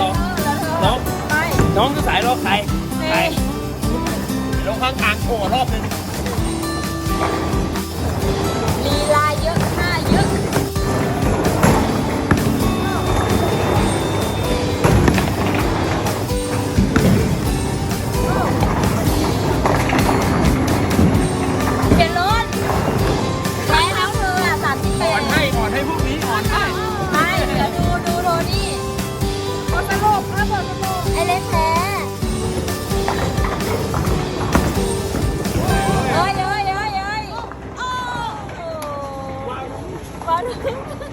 น้องคือสายรอน้องไปน้องคือสายรอใครใครลงข้างกลางโอ้รอบนึง Parang...